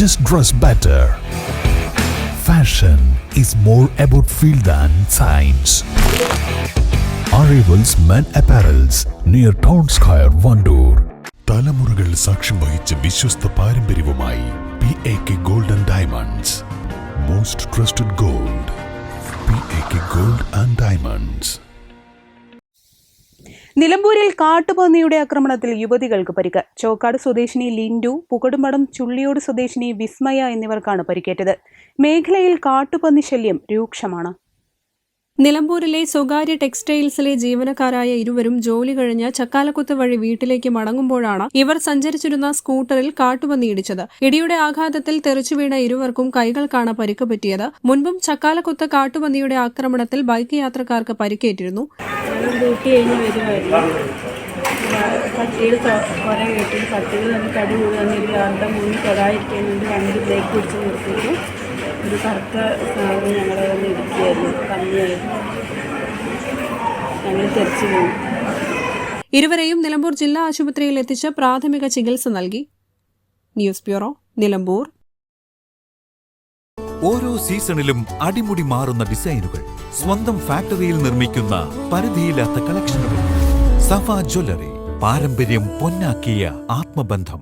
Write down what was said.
just dress better. Fashion is more about feel than science. Arrivals Men Apparels near Town Square, Vandoor. തലമുറകൾ സാക്ഷ്യം വഹിച്ച വിശ്വസ്ത പാരമ്പര്യവുമായി P A K gold and diamonds most trusted gold P A K gold and diamonds നിലമ്പൂരിൽ കാട്ടുപന്നിയുടെ ആക്രമണത്തിൽ യുവതികൾക്ക് പരിക്ക്. ചോക്കാട് സ്വദേശിനി ലിൻഡു പുകടുമടം ചുള്ളിയോട് സ്വദേശിനി വിസ്മയ എന്നിവർക്കാണ് പരിക്കേറ്റത്. മേഖലയിൽ കാട്ടുപന്നി ശല്യം രൂക്ഷമാണ്. നിലമ്പൂരിലെ സ്വകാര്യ ടെക്സ്റ്റൈൽസിലെ ജീവനക്കാരായ ഇരുവരും ജോലി കഴിഞ്ഞ് ചക്കാലക്കുത്ത് വഴി വീട്ടിലേക്ക് മടങ്ങുമ്പോഴാണ് ഇവർ സഞ്ചരിച്ചിരുന്ന സ്കൂട്ടറിൽ കാട്ടുപന്നി ഇടിച്ചത്. ഇടിയുടെ ആഘാതത്തിൽ തെറിച്ചു വീണ ഇരുവർക്കും കൈകൾക്കാണ് പരിക്ക് പറ്റിയത്. മുൻപും ചക്കാലക്കുത്ത് കാട്ടുപന്നിയുടെ ആക്രമണത്തിൽ ബൈക്ക് യാത്രക്കാർക്ക് പരിക്കേറ്റിരുന്നു. കടി കൂടി വന്നിട്ട് ആരുടെ മുന്നിൽ തൊടാതിരിക്കാൻ വേണ്ടി വണ്ടി ബ്രേക്ക് പിടിച്ച് നിർത്തിയിട്ട് ഒരു കറുത്ത സാധനം ഞങ്ങളെ വന്ന് ഇരിക്കുകയായിരുന്നു. കമ്മിയായി ഞങ്ങൾ തിരിച്ചു പോയി. ഇരുവരെയും നിലമ്പൂർ ജില്ലാ ആശുപത്രിയിൽ എത്തിച്ച് പ്രാഥമിക ചികിത്സ നൽകി. News bureau Nilambur. ഓരോ സീസണിലും അടിമുടി മാറുന്ന ഡിസൈനുകൾ സ്വന്തം ഫാക്ടറിയിൽ നിർമ്മിക്കുന്ന പരിധിയില്ലാത്ത കളക്ഷനുകൾ. സഫ ജ്വല്ലറി പാരമ്പര്യം പൊന്നാക്കിയ ആത്മബന്ധം.